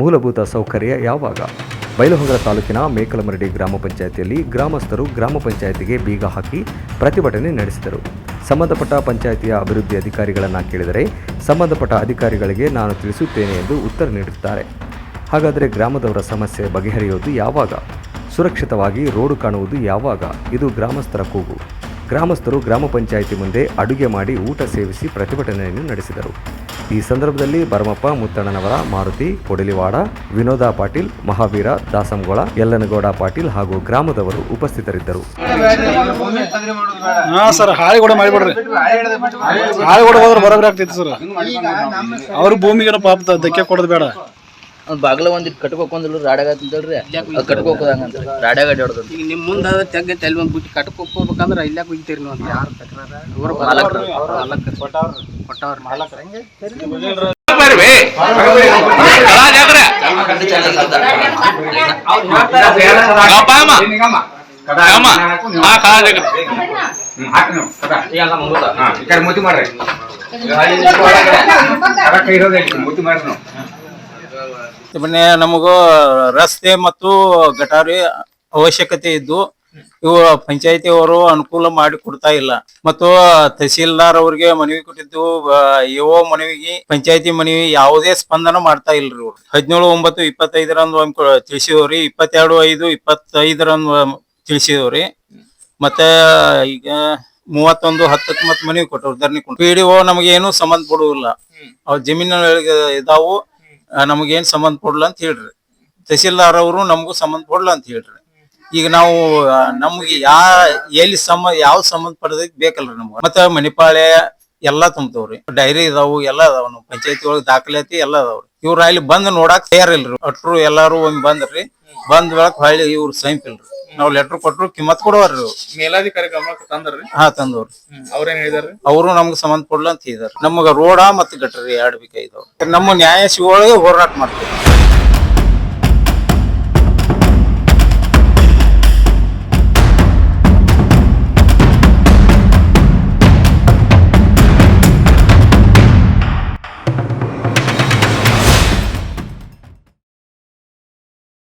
ಮೂಲಭೂತ ಸೌಕರ್ಯ ಯಾವಾಗ? ಬೈಲಹೊಂಗಲ ತಾಲೂಕಿನ ಮೇಕಲಮರಡಿ ಗ್ರಾಮ ಪಂಚಾಯತಿಯಲ್ಲಿ ಗ್ರಾಮಸ್ಥರು ಗ್ರಾಮ ಪಂಚಾಯತಿಗೆ ಬೀಗ ಹಾಕಿ ಪ್ರತಿಭಟನೆ ನಡೆಸಿದರು. ಸಂಬಂಧಪಟ್ಟ ಪಂಚಾಯತಿಯ ಅಭಿವೃದ್ಧಿ ಅಧಿಕಾರಿಗಳನ್ನು ಕೇಳಿದರೆ ಸಂಬಂಧಪಟ್ಟ ಅಧಿಕಾರಿಗಳಿಗೆ ನಾನು ತಿಳಿಸುತ್ತೇನೆ ಎಂದು ಉತ್ತರ ನೀಡುತ್ತಾರೆ. ಹಾಗಾದರೆ ಗ್ರಾಮದವರ ಸಮಸ್ಯೆ ಬಗೆಹರಿಯೋದು ಯಾವಾಗ? ಸುರಕ್ಷಿತವಾಗಿ ರೋಡು ಕಾಣುವುದು ಯಾವಾಗ? ಇದು ಗ್ರಾಮಸ್ಥರ ಕೂಗು. ಗ್ರಾಮಸ್ಥರು ಗ್ರಾಮ ಪಂಚಾಯಿತಿ ಮುಂದೆ ಅಡುಗೆ ಮಾಡಿ ಊಟ ಸೇವಿಸಿ ಪ್ರತಿಭಟನೆಯನ್ನು ನಡೆಸಿದರು. ಈ ಸಂದರ್ಭದಲ್ಲಿ ಭರಮಪ್ಪ ಮುತ್ತಣ್ಣನವರ ಮಾರುತಿ ಕೊಡಲಿವಾಡ ವಿನೋದ ಪಾಟೀಲ್ ಮಹಾವೀರ ದಾಸಂಗೋಳ ಯಲ್ಲನಗೌಡ ಪಾಟೀಲ್ ಹಾಗೂ ಗ್ರಾಮದವರು ಉಪಸ್ಥಿತರಿದ್ದರು. ಅವರು ಸರ್ ಮಾಡಿಬಿಡ್ರಿ. ಹಾಳಿ ಕೂಡ ಹೋದ್ರೆ ಬರೋಬ್ರಿ ಆಗ್ತೈತಿ ಸರ್. ಅವ್ರ ಭೂಮಿಗೆ ಪಾಪ ಧಕ್ಕೆ ಕೊಡೋದು ಬೇಡ. ಅವ್ನ ಬಾಗ್ಲ ಒಂದ್ ಕಟ್ಕೋಕೊಂದಿಲ್ಲ ರಾಡಾಗ ಅಂತೇಳ್ರಿ ಅದ್ ರಾಡಾಗ ರಾಡ್ಯಾಗ ಅಡ್ಯಾಡೋದು ಈಗ ನಿಮ್ ಮುಂದ ತೆಗ್ಗ ತಲೆ ಒಂದ್ ಬಿಟ್ಟು ಕಟ್ಟಕ್ ಹೋಗ್ಬೇಕಂದ್ರ ಇಲ್ಲಾಕ್ ಹೋಗ್ತೀರಿ ನೀವು ಅಂತ ಯಾರು ತಕರಾರ ಅವ್ರ ಮಾಲಕ್ರು. ಮಾಲಕರು. ಕೊಟ್ಟವ್ರ ಮಾಲಕರ. ಮೂತಿ ಮಾಡ್ರಿ. ಕೈ ಹೋಗಿ ಮೂತಿ ಮಾಡ್ರಿ. ನಾವು ಮೊನ್ನೆ ನಮಗೂ ರಸ್ತೆ ಮತ್ತು ಗಟಾರಿ ಅವಶ್ಯಕತೆ ಇದ್ದು ಇವು ಪಂಚಾಯತಿ ಅವರು ಅನುಕೂಲ ಮಾಡಿ ಕೊಡ್ತಾ ಇಲ್ಲ. ಮತ್ತು ತಹಸೀಲ್ದಾರ್ ಅವ್ರಿಗೆ ಮನವಿ ಕೊಟ್ಟಿದ್ದು ಇವೋ ಮನವಿಗೆ ಪಂಚಾಯತಿ ಮನವಿ ಯಾವುದೇ ಸ್ಪಂದನ ಮಾಡ್ತಾ ಇಲ್ರಿ ಇವ್ರು. ಹದಿನೇಳು ಒಂಬತ್ತು ಇಪ್ಪತ್ತೈದರಂದು ತಿಳಿಸಿದವ್ರಿ ಇಪ್ಪತ್ತೆರಡು ಐದು ಇಪ್ಪತ್ತೈದರಂದು ತಿಳಿಸಿದವ್ರಿ. ಮತ್ತೆ ಈಗ ಮೂವತ್ತೊಂದು ಹತ್ತಕ್ಕೆ ಮತ್ತೆ ಮನವಿ ಕೊಟ್ಟವ್ರು ಧರಣಿ ಕೊಟ್ಟು ಪಿ ಡಿ ಒ ನಮಗೆ ಏನು ಸಂಬಂಧ ಪಡುವುದಿಲ್ಲ. ಅವ್ರ ಜಮೀನು ಇದಾವು. ನಮಗೇನ್ ಸಂಬಂಧ ಕೊಡ್ಲ ಅಂತ ಹೇಳ್ರಿ. ತಹಸೀಲ್ದಾರ್ ಅವರು ನಮಗೂ ಸಂಬಂಧ ಕೊಡ್ಲ ಅಂತ ಹೇಳ್ರಿ. ಈಗ ನಾವು ನಮ್ಗೆ ಯಾ, ಎಲ್ಲಿ ಸಂಬ ಯಾವ ಸಂಬಂಧ ಪಡೆದಕ್ಕೆ ಬೇಕಲ್ರಿ ನಮ್ಗೆ. ಮತ್ತೆ ಮಣಿಪಾಳೆ ಎಲ್ಲಾ ತುಂಬ್ತಾವ್ರಿ. ಡೈರಿ ಇದಾವು, ಎಲ್ಲ ಅದಾವ ನಮ್ಮ ಪಂಚಾಯತಿ ಒಳಗ್ ದಾಖಲಾತಿ ಎಲ್ಲ ಅದಾವ್ರಿ ಇವ್ರ ಅಲ್ಲಿ ಬಂದ್ ನೋಡಾಕ್ ತಯಾರಿಲ್ರಿ. ಅಟ್ರು ಎಲ್ಲಾರು ಒಮ್ಮೆ ಬಂದ್ರಿ. ಬಂದ್ ಬೆಳಕ್ ಹೊಳ್ಳಿ ಇವ್ರ ಸೈನ್ಪಿಲ್ರಿ ನಾವ್ ಲೆಟರ್ ಕೊಟ್ರು ಕಿಮ್ಮತ್ ಇವ್ರು. ಮೇಲಾಧಿಕಾರಿ ಗಮನಕ್ಕೆ ತಂದ್ರಿ? ಹಾ ತಂದವ್ರಿ. ಅವ್ರೇನ್ ಹೇಳಿದಾರೆ ಅವರು ನಮ್ಗೆ ಸಂಬಂಧ ಕೊಡ್ಲ ಅಂತ ಹೇಳಿದಾರೆ ನಮಗ ರೋಡ ಮತ್ತು ಗಟ್ರಿ ಎರಡು ಬೇಕಾಗಿದಾವ ನಮ್ಮ ನ್ಯಾಯ ಸಿಗೋಳಗೆ ಹೋರಾಟ ಮಾಡ್ತೀವಿ.